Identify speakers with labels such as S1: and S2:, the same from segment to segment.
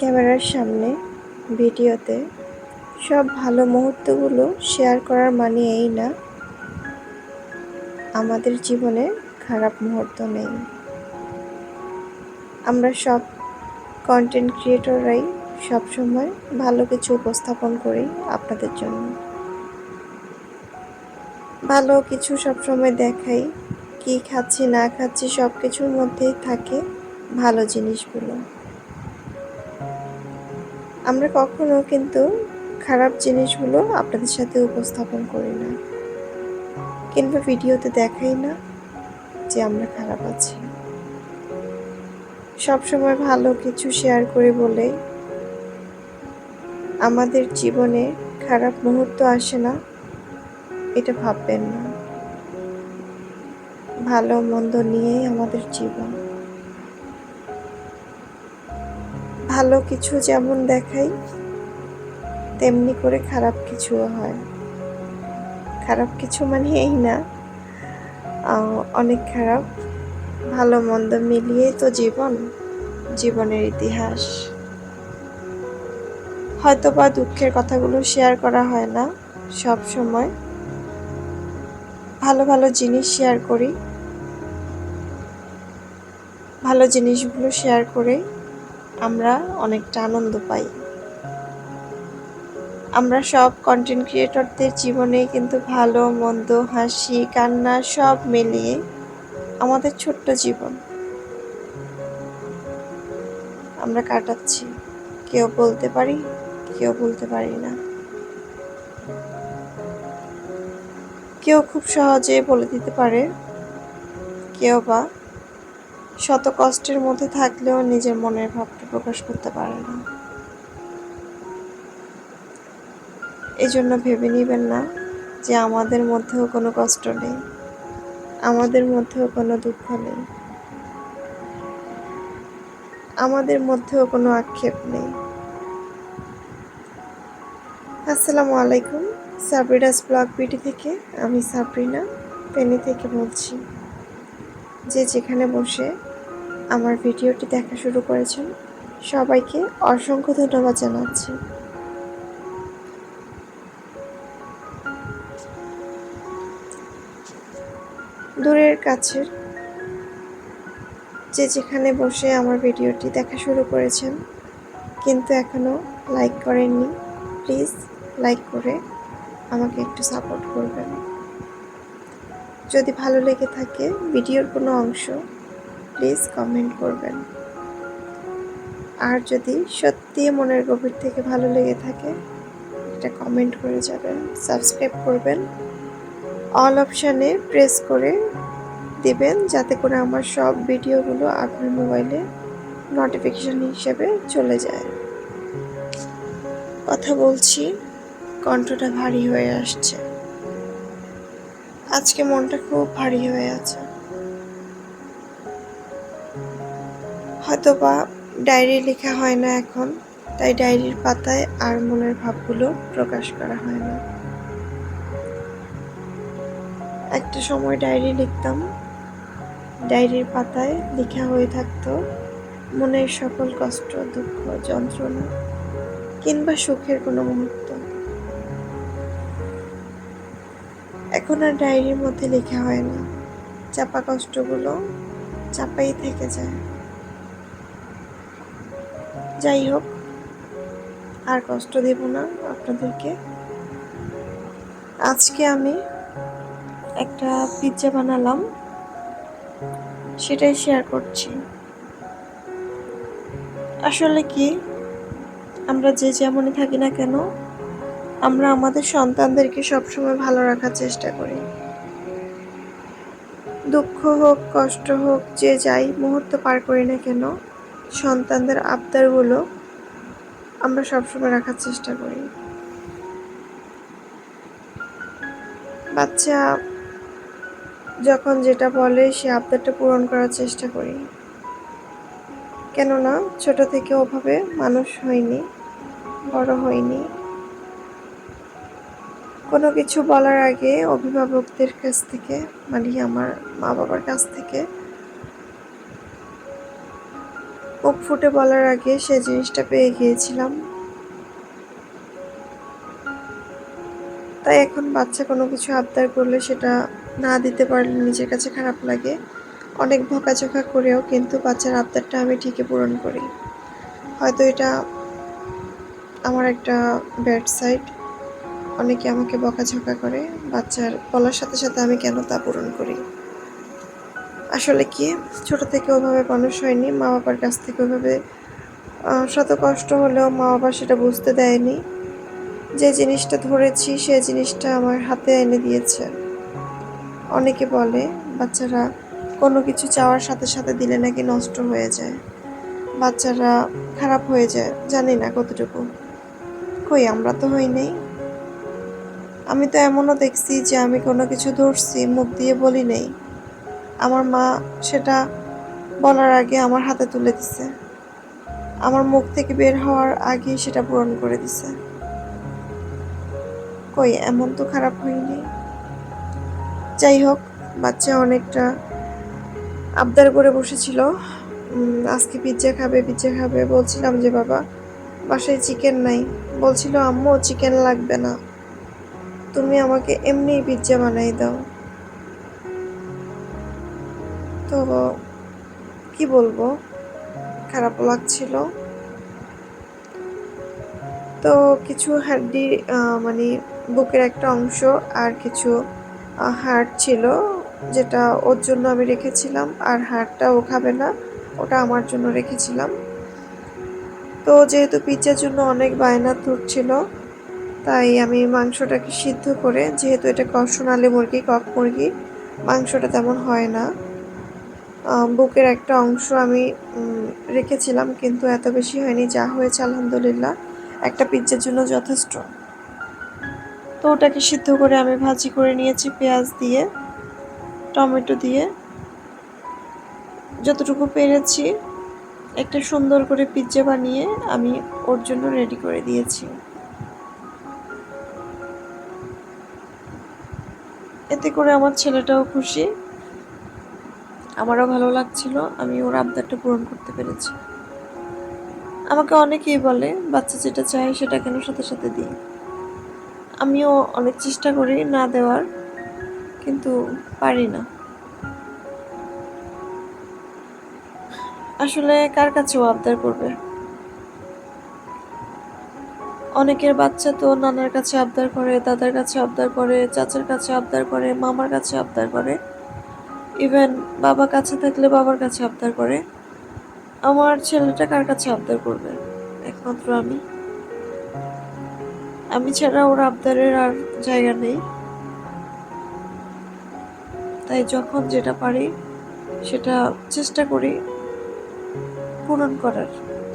S1: ক্যামেরার সামনে, ভিডিওতে, সব ভালো মুহূর্তগুলো শেয়ার করার মানে এই না আমাদের জীবনে খারাপ মুহূর্ত নেই। আমরা সব কন্টেন্ট ক্রিয়েটররাই সবসময় ভালো কিছু উপস্থাপন করি আপনাদের জন্য। ভালো কিছু সবসময় দেখাই, কি খাচ্ছি, না খাচ্ছি সব কিছুর মধ্যেই থাকে ভালো জিনিসগুলো। আমরা কখনো কিন্তু খারাপ জিনিসগুলো আপনাদের সাথে উপস্থাপন করি না। কিংবা ভিডিওতে দেখাই না যে আমরা খারাপ আছি। সবসময় ভালো কিছু শেয়ার করে বলে আমাদের জীবনে খারাপ মুহূর্ত আসে না, এটা ভাববেন না। ভালো মন্দ নিয়েই আমাদের জীবন। ভালো কিছু যেমন দেখাই, তেমনি করে খারাপ কিছুও হয়। খারাপ কিছু মানে এই না অনেক খারাপ। ভালো মন্দ মিলিয়ে তো জীবন, জীবনের ইতিহাস। হয়তো বা দুঃখের কথাগুলো শেয়ার করা হয় না সব সময়। ভালো ভালো জিনিস শেয়ার করি। ভালো জিনিসগুলো শেয়ার করে আমরা অনেকটা আনন্দ পাই। আমরা সব কন্টেন্ট ক্রিয়েটরদের জীবনে কিন্তু ভালো, মন্দ, হাসি, কান্না সব মিলিয়ে আমাদের ছোট্ট জীবন। আমরা কাটাচ্ছি। কেউ বলতে পারি, কেউ বলতে পারি না। কেউ খুব সহজে বলে দিতে পারে, কেউ বা শত কষ্টের মধ্যে থাকলেও নিজের মনের ভাবটা প্রকাশ করতে পারে না। এই জন্য ভেবে নেবেন না যে আমাদের মধ্যেও কোনো কষ্ট নেই, আমাদের মধ্যেও কোনো দুঃখ নেই, আমাদের মধ্যেও কোনো আক্ষেপ নেই। আসসালামু আলাইকুম, সাবরিনাস ব্লগ বিটি থেকে আমি সাবরিনা, পেনি থেকে বলছি। যে যেখানে বসে আমার ভিডিওটি দেখা শুরু করেছেন। সবাইকে অসংখ্য ধন্যবাদ জানাচ্ছি। দূরের কাছের যে যেখানে বসে আমার ভিডিওটি দেখা শুরু করেছেন, কিন্তু এখনও লাইক করেননি, প্লিজ লাইক করে আমাকে একটু সাপোর্ট করবেন। যদি ভালো লেগে থাকে, ভিডিওর কোনো অংশ প্লিজ কমেন্ট করবেন। আর যদি সত্যি মনের গভীর থেকে ভালো লেগে থাকে, একটা কমেন্ট করে যাবেন সাবস্ক্রাইব করবেন। অল অপশানে প্রেস করে দেবেন, যাতে করে আমার সব ভিডিওগুলো আপনার মোবাইলে নোটিফিকেশান হিসেবে চলে যায়। কথা বলছি, কণ্ঠটা ভারী হয়ে আসছে। আজকে মনটা খুব ভারী হয়ে আছে। হয়তো বা ডায়েরি লেখা হয় না এখন, তাই ডায়েরির পাতায় আর মনের ভাবগুলো প্রকাশ করা হয় না। একটা সময় ডায়েরি লিখতাম। ডায়েরির পাতায় লেখা হয়ে থাকতো মনের সকল কষ্ট, দুঃখ, যন্ত্রণা কিংবা সুখের কোনো মুহূর্ত। এখন আর ডায়েরির মধ্যে লেখা হয় না। চাপা কষ্টগুলো চাপাই থেকে যায়। যাই হোক, আর কষ্ট দেব না আপনাদেরকে। আজকে আমি একটা পিৎজা বানালাম, সেটাই শেয়ার করছি। আসলে কি, আমরা যে যেমনই থাকি না কেন, আমরা আমাদের সন্তানদেরকে সবসময় ভালো রাখার চেষ্টা করি। দুঃখ হোক, কষ্ট হোক, যে যাই মুহূর্ত পার করি না কেন সন্তানদের আবদারগুলো আমরা সবসময় রাখার চেষ্টা করি। বাচ্চা যখন যেটা বলে, সে আবদারটা পূরণ করার চেষ্টা করি। কেননা, ছোট থেকে ওভাবে মানুষ হয়নি, বড় হয়নি। কোনো কিছু বলার আগে অভিভাবকদের কাছ থেকে মানে আমার মা বাবার কাছ থেকে মুখ ফুটে বলার আগে সে জিনিসটা পেয়ে গিয়েছিলাম। তাই এখন বাচ্চা কোনো কিছু আবদার করলে সেটা না দিতে পারলে নিজের কাছে খারাপ লাগে। অনেক ভকাঝকা করেও কিন্তু বাচ্চার আবদারটা আমি ঠিকই পূরণ করি। হয়তো এটা আমার একটা ব্যাড সাইড। অনেকে আমাকে বকাঝকা করে। বাচ্চার বলার সাথে সাথে আমি কেন তা পূরণ করি? আসলে কি, ছোট থেকে ওভাবে মানুষ হয়নি মা বাবার কাছ থেকে ওভাবে শত কষ্ট হলেও মা বাবা সেটা বুঝতে দেয়নি। যে জিনিসটা ধরেছি, সে জিনিসটা আমার হাতে এনে দিয়েছে। অনেকে বলে, বাচ্চারা কোনো কিছু চাওয়ার সাথে সাথে দিলে নাকি নষ্ট হয়ে যায়। বাচ্চারা খারাপ হয়ে যায়, জানি না কতটুকু। কই, আমরা তো হই নেই। আমি তো এমনও দেখছি যে আমি কোনো কিছু ধরছি, মুখ দিয়ে বলি নেই। আমার মা সেটা বলার আগে আমার হাতে তুলে দিছে। আমার মুখ থেকে বের হওয়ার আগেই সেটা পূরণ করে দিছে। কই, এমন তো খারাপ হয়নি। যাই হোক, বাচ্চা অনেকটা আবদার করে বসেছিল। আজকে পিৎজা খাবে পিৎজা খাবে। বলছিলাম যে, বাবা, বাসায় চিকেন নাই। বলছিল, আম্মু চিকেন লাগবে না। তুমি আমাকে এমনি পিৎজা বানাই দাও। তো কি বলব? খারাপ লাগছিল। তো কিছু হাড্ডি মানে বুকের একটা অংশ আর কিছু হাড় ছিল যেটা ওর জন্য আমি রেখেছিলাম আর হাড়টা ও খাবে না, ওটা আমার জন্য রেখেছিলাম। তো যেহেতু পিৎজার জন্য অনেক বায়না ধরছিল, তাই আমি মাংসটাকে সিদ্ধ করে, যেহেতু এটা ক- সোনালি মুরগি, কক মুরগি, মাংসটা তেমন হয় না। বুকের একটা অংশ আমি রেখেছিলাম, কিন্তু এত বেশি হয়নি, যা হয়েছে, আলহামদুলিল্লাহ। একটা পিৎজার জন্য যথেষ্ট। তো ওটাকে সিদ্ধ করে আমি ভাজি করে নিয়েছি, পেঁয়াজ দিয়ে, টমেটো দিয়ে। যতটুকু পেরেছি, একটা সুন্দর করে পিৎজা বানিয়ে আমি ওর জন্য রেডি করে দিয়েছি। এতে করে আমার ছেলেটাও খুশি। আমারও ভালো লাগছিল, আমি ওর আবদারটা পূরণ করতে পেরেছি। আমাকে অনেকেই বলে, বাচ্চা যেটা চায় সেটা কেন সাথে সাথে দিই। আমিও অনেক চেষ্টা করি না দেওয়ার, কিন্তু পারি না। আসলে কার কাছেও আবদার করবে? অনেকের বাচ্চা তো নানার কাছে আবদার করে, দাদার কাছে আবদার করে, চাচার কাছে আবদার করে, মামার কাছে আবদার করে। ইভেন বাবা কাছে থাকলে বাবার কাছে আবদার করে। আমার ছেলেটা কার কাছে আবদার করবে? একমাত্র আমি। আমি ছাড়া ওর আবদারের আর জায়গা নেই। তাই যখন যেটা পারি, সেটা চেষ্টা করি পূরণ করার।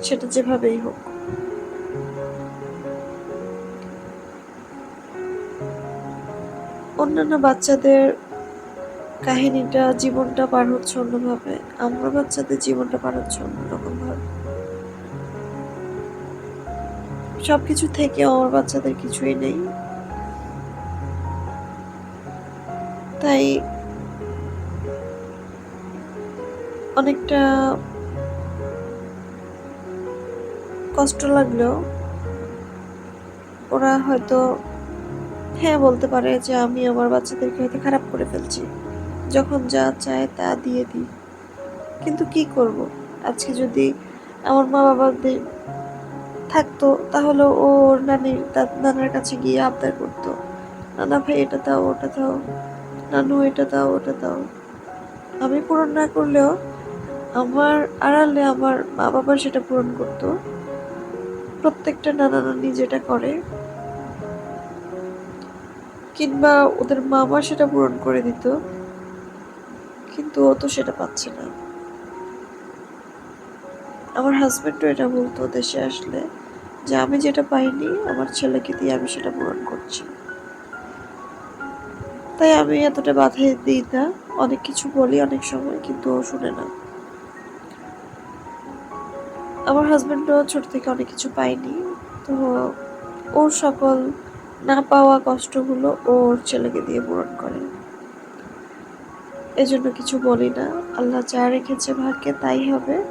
S1: সেটা যেভাবেই হোক। অন্যান্য বাচ্চাদের কাহিনীটা জীবনটা পার হচ্ছে অন্যভাবে। আমরা বাচ্চাদের জীবনটা পার হচ্ছে অন্যরকম ভাবে সবকিছু থেকে আমার বাচ্চাদের কিছুই নেই। তাই অনেকটা কষ্ট লাগলেও ওরা হয়তো হ্যাঁ বলতে পারে যে আমি আমার বাচ্চাদেরকে হয়তো খারাপ করে ফেলছি। যখন যা চায় তা দিয়ে দিই। কিন্তু কি করব? আজকে যদি আমার মা বাবাদের থাকতো, তাহলে ও ওর নানির দা- নানার কাছে গিয়ে আবদার করতো। নানা ভাই, এটা দাও, ওটা দাও। নানু, এটা দাও, ওটা দাও। আমি পূরণ না করলেও আমার আড়ালে আমার মা বাবা সেটা পূরণ করতো। প্রত্যেকটা নানা নানি যেটা করে কিংবা ওদের মামা সেটা পূরণ করে দিত। কিন্তু ও তো সেটা পাচ্ছে না। আমার হাজবেন্ডও এটা বলতো, দেশে আসলে যে আমি যেটা পাইনি, আমার ছেলেকে দিয়ে আমি সেটা পূরণ করছি। তাই আমি এতটা বাধা দিই না, অনেক কিছু বলি অনেক সময়, কিন্তু ও শুনে না। আমার হাজবেন্ডও ছোট থেকে অনেক কিছু পায়নি, তো ওর সকল না পাওয়া কষ্টগুলো ওর ছেলেকে দিয়ে পূরণ করে। এজন্য কিছু বলি না। আল্লাহ যা রেখেছে ভাগ্যে তাই হবে।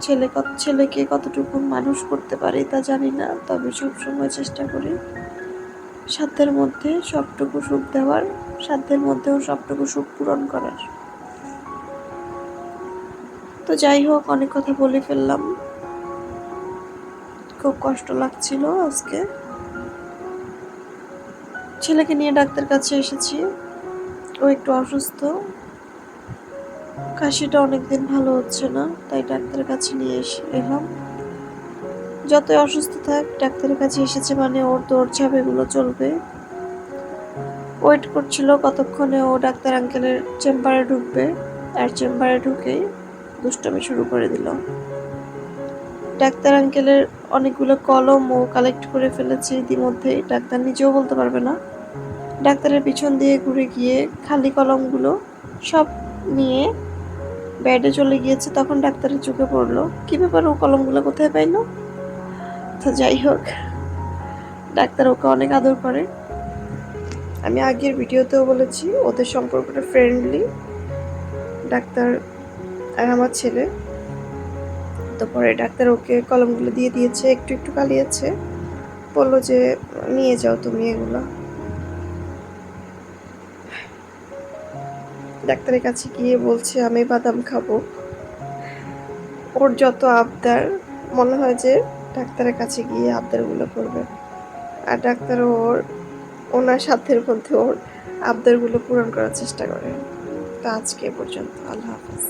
S1: ছেলে কত, ছেলেকে কতটুকু মানুষ করতে পারি তা জানি না, তবে সবসময় চেষ্টা করি সাধ্যের মধ্যে সবটুকু সুখ দেওয়ার, সাধ্যের মধ্যেও সবটুকু সুখ পূরণ করার। তো যাই হোক, অনেক কথা বলে ফেললাম। খুব কষ্ট লাগছিল আজকে। ছেলেকে নিয়ে ডাক্তার কাছে এসেছি। ও একটু অসুস্থ। কাশিটা অনেকদিন ভালো হচ্ছে না, তাই ডাক্তারের কাছে নিয়ে এসে, এলাম। যতই অসুস্থ থাক, ডাক্তারের কাছে এসেছে মানে ওর দৌড়ঝাঁপ এগুলো চলবে। ওয়েট করছিল কতক্ষণে ও ডাক্তার আঙ্কেলের চেম্বারে ঢুকবে আর চেম্বারে ঢুকেই দুষ্টমি শুরু করে দিল। ডাক্তার আঙ্কেলের অনেকগুলো কলম ও কালেক্ট করে ফেলেছে, ইতিমধ্যেই। ডাক্তার নিজেও বলতে পারবে না। ডাক্তারের পিছন দিয়ে ঘুরে গিয়ে খালি কলমগুলো সব নিয়ে বেডে চলে গিয়েছে, তখন ডাক্তারের চোখে পড়ল। কি ব্যাপার, ও কলমগুলো কোথায় পাইলো? তো যাই হোক, ডাক্তার ওকে অনেক আদর করে। আমি আগের ভিডিওতেও বলেছি, ওদের সম্পর্কটা ফ্রেন্ডলি ডাক্তার আর আমার ছেলে। তো পরে ডাক্তার ওকে কলমগুলো দিয়ে দিয়েছে, একটু একটু কালিয়েছে বলল যে, নিয়ে যাও তুমি এগুলো। ডাক্তারের কাছে গিয়ে বলছে, আমি বাদাম খাব। ওর যত আবদার, মনে হয় যে ডাক্তারের কাছে গিয়ে আবদারগুলো করবে। আর ডাক্তার ওর, ওনার সাধ্যের মধ্যে ওর আবদারগুলো পূরণ করার চেষ্টা করে। তো আজকে পর্যন্ত। আল্লাহ হাফেজ।